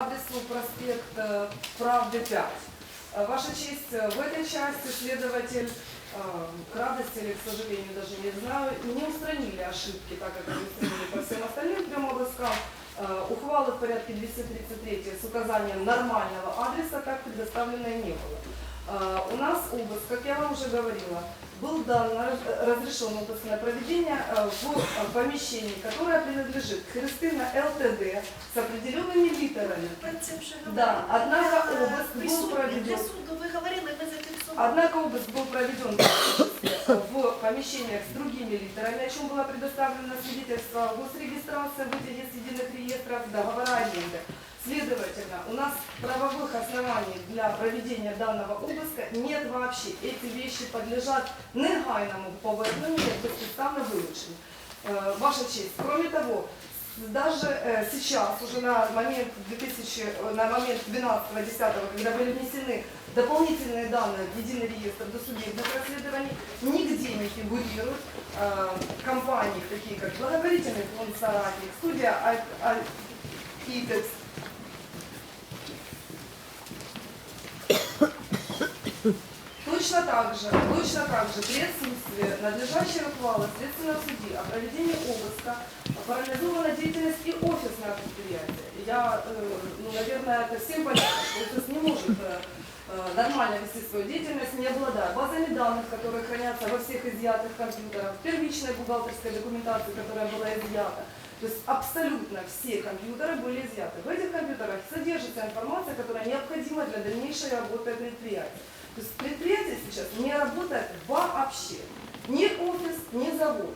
адресу проспект э, Правды 5. Э, Ваша честь, э, в этой части следователь, э, к радости или к сожалению, даже не знаю, не устранили ошибки, так как они устранили по всем остальным трем обыскам. Э, Ухвалы в порядке 233 с указанием нормального адреса как предоставленной не было. Э, У нас обыск, как я вам уже говорила, был дан на- разрешен обыск на проведение э, в э, помещении, которое принадлежит Христина ЛТД с определенными литерами. Про це вже Да, говорили. однако Я обыск был присутня проведен. Для суду ви говорили, ми зафіксували. Однако обыск был проведен в помещениях с другими литерами, о чем было предоставлено свидетельство госрегистрация, вытяги с единых реестров, договора аренды. Следовательно, у нас правовых оснований для проведения данного обыска нет вообще. Эти вещи подлежат негайному повернению як безпідставно вилученню. Э, Ваша честь, кроме того, даже э, сейчас, уже на момент 2000, э, на момент 12-10, когда были внесены дополнительные данные в единый реестр досудебных расследований, нигде не фигурируют э, компании, такие как благотворительный фонд «Соратник», студия «А- Точно так же, точно так же при отсутствии надлежащей ухвалы Следственного судьи о проведении обыска парализована деятельность и офисное предприятие. Я, э, ну, наверное, это всем понятно, что офис не может э, э, нормально вести свою деятельность, не обладая базами данных, которые хранятся во всех изъятых компьютерах, первичной бухгалтерской документации, которая была изъята. То есть абсолютно все компьютеры были изъяты. В этих компьютерах содержится информация, которая необходима для дальнейшей работы предприятия. То есть сейчас не работает вообще. Ни офис, ни завод.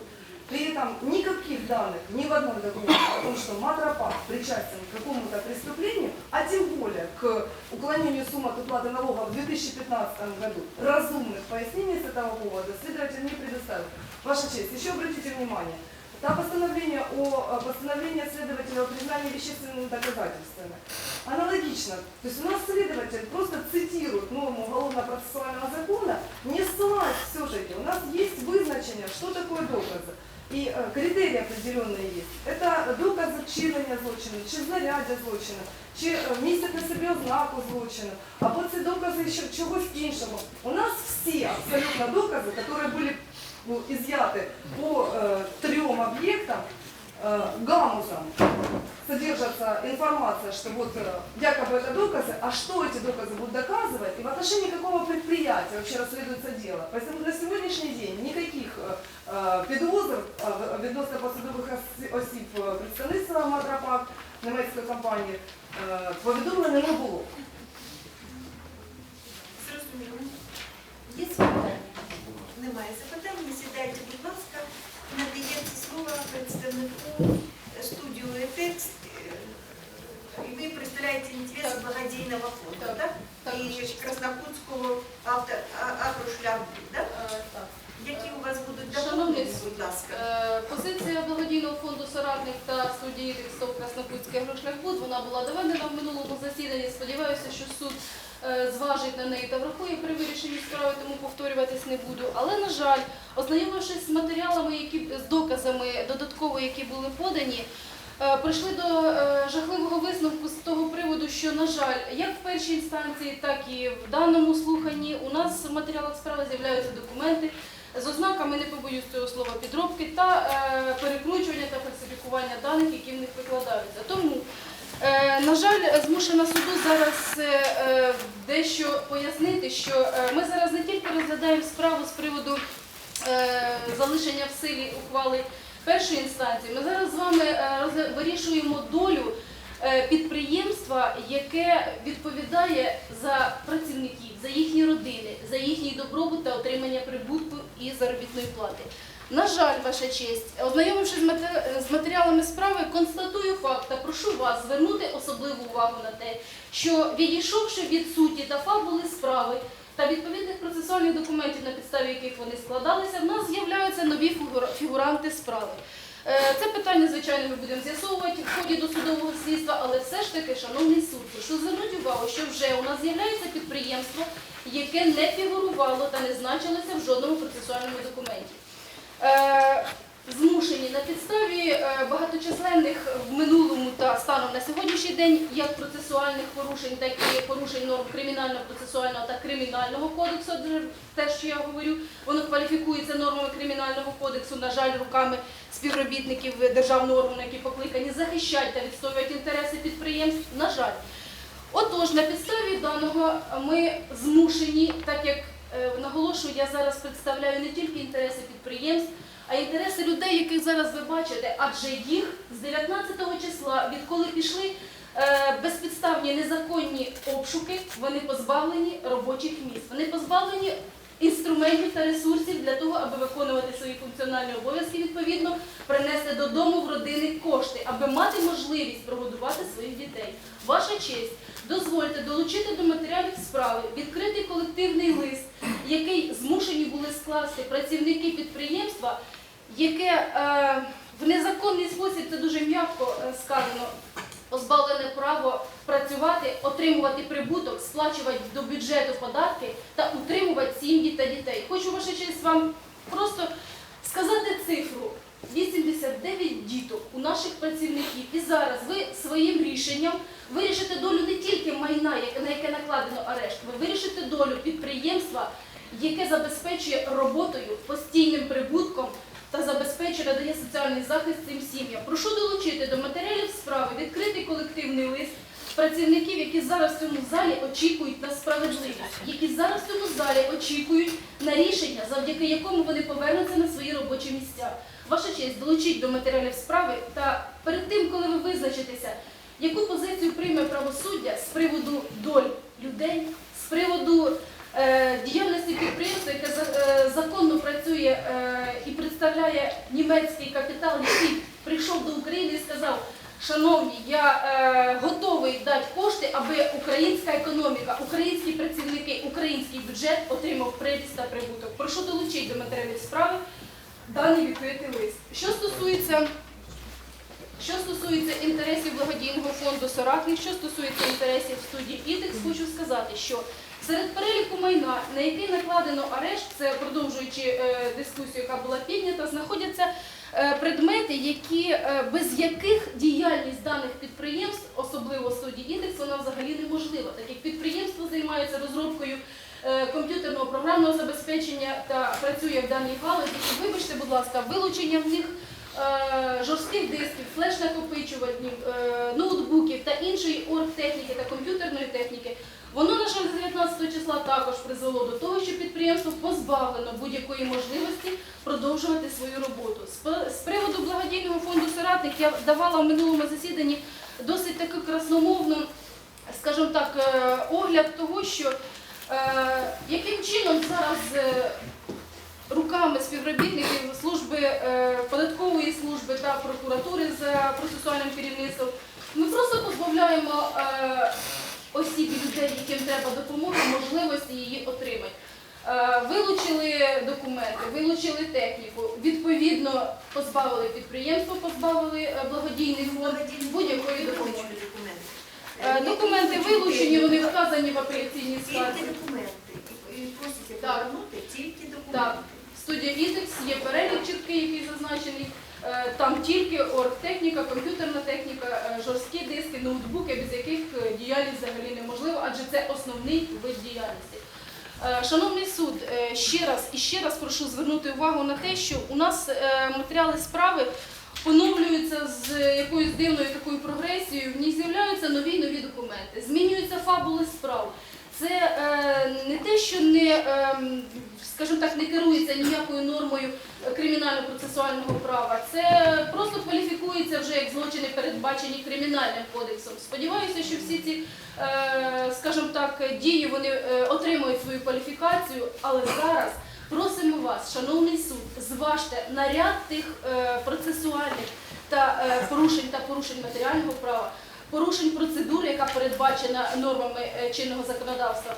При этом никаких данных ни в одном документе о том, что Матропак причастен к какому-то преступлению, а тем более к уклонению сумм от уплаты налогов в 2015 году, разумных пояснений с этого повода следователь не предоставил. Ваша честь, еще обратите внимание, Та постановление о э, постановлении следователя о признании вещественными доказательствами. Аналогично. То есть у нас следователь просто цитирует норму уголовно-процессуального закона, не ссылаясь все-таки. У нас есть вызначение, что такое доказы. І е, критерії определенні є. Це докази вчинення злочину, чи знаряддя злочину, чи е, містять на собі ознаку злочину, або це докази ще чогось іншого. У нас всі абсолютно докази, які були ну, изъяты по э, трем объектам, э, гамузом содержится информация, что вот э, якобы это доказы, а что эти доказы будут доказывать, и в отношении какого предприятия вообще расследуется дело. Поэтому на сегодняшний день никаких э, э, підозр э, відносно посадових ос- осіб е, представництва Матропак, німецької компанії, е, повідомлено не було. Зрозуміло. Є запитання? Немає запитань. Не сідайте, будь ласка. Надається слово представнику студію «Етекст». Е, І ви представляєте інтереси благодійного фонду, Так. так? І Краснокутського авто, агрошляху, так? Е, Так. Які у вас будуть Шановний будь ласка? Е, Позиція благодійного фонду соратник та судді Рікстов Краснопутський агрошляхбуд, вона була доведена в минулому засіданні. Сподіваюся, що суд е, зважить на неї та врахує при вирішенні справи, тому повторюватись не буду. Але, на жаль, ознайомившись з матеріалами, які з доказами додатково, які були подані, е, прийшли до е, жахливого висновку з того приводу, що, на жаль, як в першій інстанції, так і в даному слуханні у нас в матеріалах справи з'являються документи з ознаками, не побоюсь цього слова, підробки та е, перекручування та фальсифікування даних, які в них викладаються. Тому, на жаль, змушена суду зараз е, е, дещо пояснити, що е, ми зараз не тільки розглядаємо справу з приводу е, залишення в силі ухвали першої інстанції, ми зараз з вами е, вирішуємо долю е, підприємства, яке відповідає за працівників, за їхні родини, за їхній добробут та отримання прибутку і заробітної плати. На жаль, ваша честь, ознайомившись з матеріалами справи, констатую факт та прошу вас звернути особливу увагу на те, що відійшовши від суті та фабули справи та відповідних процесуальних документів, на підставі яких вони складалися, в нас з'являються нові фігуранти справи. Е, Це питання, звичайно, ми будемо з'ясовувати в ході досудового слідства, але все ж таки, шановний суд, прошу звернути увагу, що вже у нас з'являється підприємство, яке не фігурувало та не значилося в жодному процесуальному документі. Е, змушені на підставі е, багаточисленних в минулому та станом на сьогоднішній день як процесуальних порушень, так і порушень норм кримінального процесуального та кримінального кодексу. Те, що я говорю, воно кваліфікується нормами кримінального кодексу, на жаль, руками співробітників державного органу, які покликані захищати та відстоювати інтереси підприємств. На жаль. Отож, на підставі даного ми змушені, так як наголошую, я зараз представляю не тільки інтереси підприємств, а інтереси людей, яких зараз ви бачите, адже їх з 19 числа, відколи пішли е, безпідставні незаконні обшуки, вони позбавлені робочих місць, вони позбавлені інструментів та ресурсів для того, аби виконувати свої функціональні обов'язки, відповідно, принести додому в родини кошти, аби мати можливість прогодувати своїх дітей. Ваша честь, дозвольте долучити до матеріалів справи відкритий колективний лист, який змушені були скласти працівники підприємства, яке е, в незаконний спосіб, це дуже м'яко е, сказано, позбавлене право працювати, отримувати прибуток, сплачувати до бюджету податки та утримувати сім'ї та дітей. Хочу ваша честь вам просто сказати цифру. 89 діток у наших працівників. І зараз ви своїм рішенням вирішите долю не тільки майна, на яке накладено арешт, ви вирішите долю підприємства, яке забезпечує роботою, постійним прибутком та забезпечує надає соціальний захист цим сім'ям. Прошу долучити до матеріалів справи відкритий колективний лист працівників, які зараз в цьому залі очікують на справедливість, які зараз в цьому залі очікують на рішення, завдяки якому вони повернуться на свої робочі місця. Ваша честь, долучіть до матеріалів справи та перед тим, коли ви визначитеся, яку позицію прийме правосуддя з приводу доль людей, з приводу е, діяльності підприємства, яке за- е, законно працює е, і представляє німецький капітал, який прийшов до України і сказав. Шановні, я е, готовий дати кошти, аби українська економіка, українські працівники, український бюджет отримав приріст та прибуток. Прошу долучити до матеріалів справи даний відкритий лист. Що стосується, що стосується інтересів благодійного фонду Соратник, що стосується інтересів студії ІДЕКС, хочу сказати, що серед переліку майна, на який накладено арешт, це продовжуючи е, дискусію, яка була піднята, знаходяться предмети, які, е, без яких діяльність даних підприємств, особливо студії індекс, вона взагалі неможлива, так як підприємство займається розробкою е, комп'ютерного програмного забезпечення та працює в даній галузі. І вибачте, будь ласка, вилучення в них е, жорстких дисків, флеш-накопичувальників, е, ноутбуків та іншої оргтехніки та комп'ютерної техніки. Воно, на жаль, з 19 числа також призвело до того, що підприємство позбавлено будь-якої можливості продовжувати свою роботу. З приводу благодійного фонду «Соратник» я давала в минулому засіданні досить таку красномовну, скажімо так, е, огляд того, що е, яким чином зараз е, руками співробітників служби податкової служби та прокуратури за процесуальним керівництвом ми просто позбавляємо осіб і людей, яким треба допомога, можливості її отримати. Е, Вилучили документи, вилучили техніку, відповідно позбавили підприємство, позбавили е, благодійний фонд будь-якої допомоги. Е, Документи вилучені, вони вказані в апеляційній скарзі. Тільки документи. Так. тільки документи. Студія індекс є перелік чіткий, який зазначений. Е, Там тільки оргтехніка, комп'ютерна техніка, е, жорсткі диски, ноутбуки, без яких е, діяльність взагалі неможлива, адже це основний вид діяльності. Шановний суд, ще раз і ще раз прошу звернути увагу на те, що у нас матеріали справи поновлюються з якоюсь дивною такою прогресією, в ній з'являються нові нові документи, змінюються фабули справ. Це е, не те, що не, е, скажімо так, не керується ніякою нормою кримінально-процесуального права. Це просто кваліфікується вже як злочини, передбачені кримінальним кодексом. Сподіваюся, що всі ці, е, скажімо так, дії вони е, отримують свою кваліфікацію, але зараз просимо вас, шановний суд, зважте на ряд тих е, процесуальних та е, порушень та порушень матеріального права порушень процедури, яка передбачена нормами е, чинного законодавства.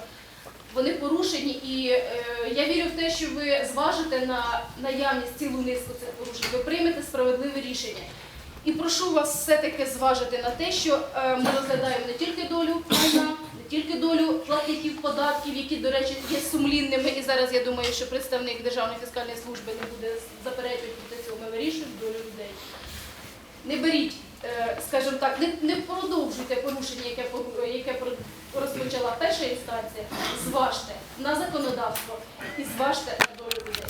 Вони порушені, і е, я вірю в те, що ви зважите на наявність цілу низку цих порушень, ви приймете справедливе рішення. І прошу вас все-таки зважити на те, що е, ми розглядаємо не тільки долю майна, не тільки долю платників податків, які, до речі, є сумлінними. І зараз я думаю, що представник Державної фіскальної служби не буде заперечувати цього. Ми вирішуємо долю людей. Не беріть, скажімо так, не, не продовжуйте порушення, яке, пору- яке про- розпочала перша інстанція. Зважте на законодавство і зважте на долю людей.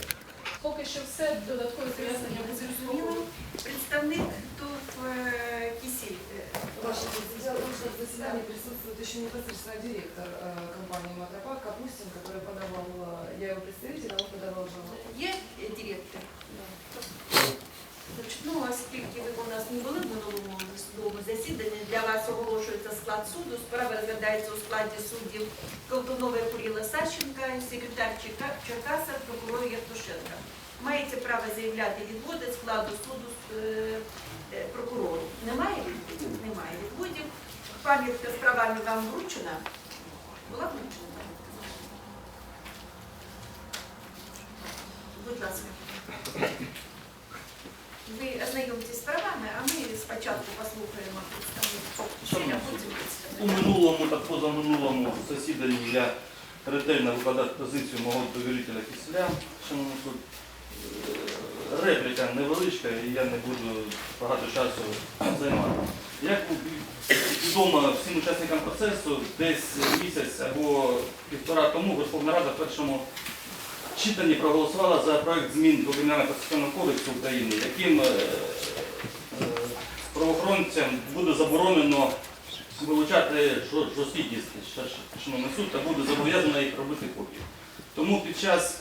Поки що все додаткові пояснення буде Зрозуміло. Представник ТОВ е, Кісіль. е, Ваше честь, дело в том, что в заседании присутствует еще непосредственно директор э, компании Матропак Капустин, который подавал, э, я его представитель, а он подавал жалобу. Для вас оголошується склад суду. Справа розглядається у складі суддів Колтунова Куріла Сащенка, секретар Черкаса, прокурор Євтушенка. Маєте право заявляти відводи складу суду е, е, прокурору. Немає відводів? Немає відводів. Пам'ятка з правами вам вручена? Була вручена? Будь ласка. Ви ознайомтесь з правами, а ми спочатку послухаємо представників, потім У минулому та позаминулому засіданні я ретельно викладав позицію мого довірителя Кисля. Шановний суд, Е, репліка невеличка, і я не буду багато часу займати. Як відомо всім учасникам процесу, десь місяць або півтора тому Верховна Рада в першому читанні проголосувала за проект змін до Кримінального процесуального кодексу України, яким е, правоохоронцям буде заборонено вилучати жор- жорсткі диски, шановний суд, та буде зобов'язано їх робити копії. Тому під час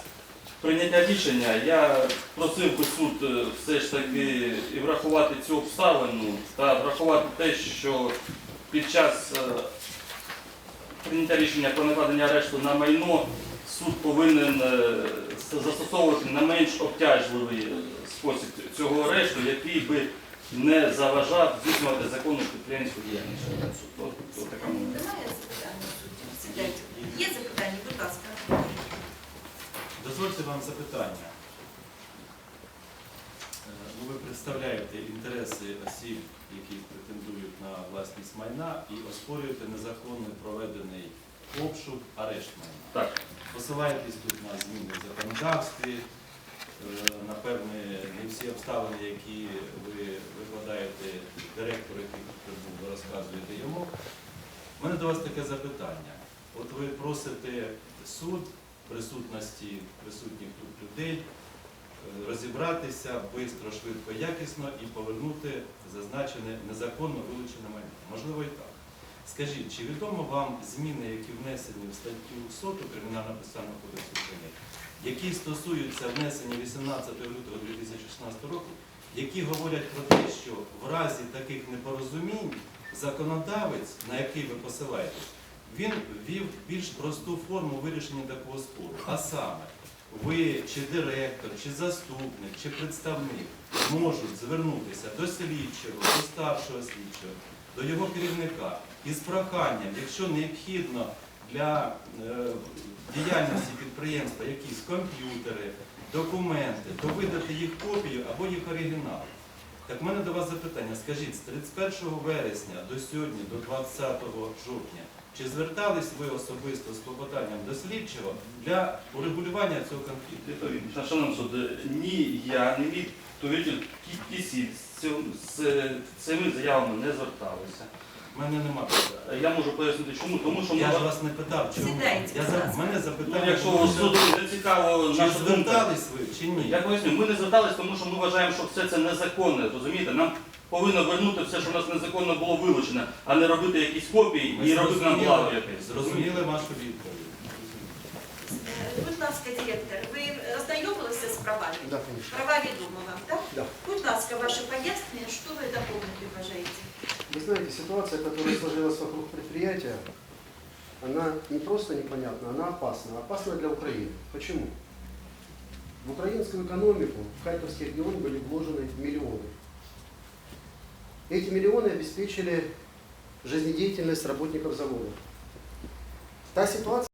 прийняття рішення я просив би суд е, все ж таки і врахувати цю обставину та врахувати те, що під час е, прийняття рішення про накладення арешту на майно суд повинен е, застосовувати на менш обтяжливий спосіб цього арешту, який би не заважав здійснювати законну підприємську діяльність. От, от така моя. Немає суддів? Сідайте. Є запитання, будь ласка. Дозвольте вам запитання. Ну, Ви представляєте інтереси осіб, які претендують на власність майна і оспорюєте незаконно проведений обшук, арешт майна. Так. Посилаєтесь тут на зміни в законодавстві, напевне, не всі обставини, які ви викладаєте директору, який прибув, розказуєте йому. У мене до вас таке запитання. От ви просите суд присутності присутніх тут людей е, розібратися швидко, швидко, якісно і повернути зазначене незаконно вилучене майно. Можливо і так. Скажіть, чи відомо вам зміни, які внесені в статтю 100 Кримінального процесуального кодексу України, які стосуються внесення 18 лютого 2016 року, які говорять про те, що в разі таких непорозумінь законодавець, на який ви посилаєтесь, він ввів більш просту форму вирішення такого спору. А саме, ви чи директор, чи заступник, чи представник можуть звернутися до слідчого, до старшого слідчого, до його керівника із проханням, якщо необхідно для е, діяльності підприємства якісь комп'ютери, документи, то видати їх копію або їх оригінал. Так в мене до вас запитання. Скажіть, з 31 вересня до сьогодні, до 20 жовтня, чи звертались ви особисто з клопотанням до слідчого для урегулювання цього конфлікту? Відповідь. Шановний суд, ні я, ні мій довіритель Кісіль з цими заявами не зверталися. У мене нема питань. Я можу пояснити чому, тому що ми Я ж вас не питав, чому. Сідайте, Я будь за... ласка. мене Ну, запитання. якщо було, суду не цікаво Чи наша думка. звертались ви, чи ні? Я поясню, ми не звертались, тому що ми вважаємо, що все це незаконне, розумієте? Нам повинно вернути все, що у нас незаконно було вилучено, а не робити якісь копії Ми і робити нам зрозуміли- благо якесь. Зрозуміли вашу відповідь. Е, Будь ласка, директор, ви ознайомилися з правами? Да, конечно. Права відомо вам, так? Да. Будь ласка, ваше пояснення, що ви доповнити бажаєте? Вы знаете, ситуация, которая сложилась вокруг предприятия, она не просто непонятна, она опасна. Опасна для Украины. Почему? В украинскую экономику, в Харьковский регион были вложены миллионы. Эти миллионы обеспечили жизнедеятельность работников завода. Та ситуация,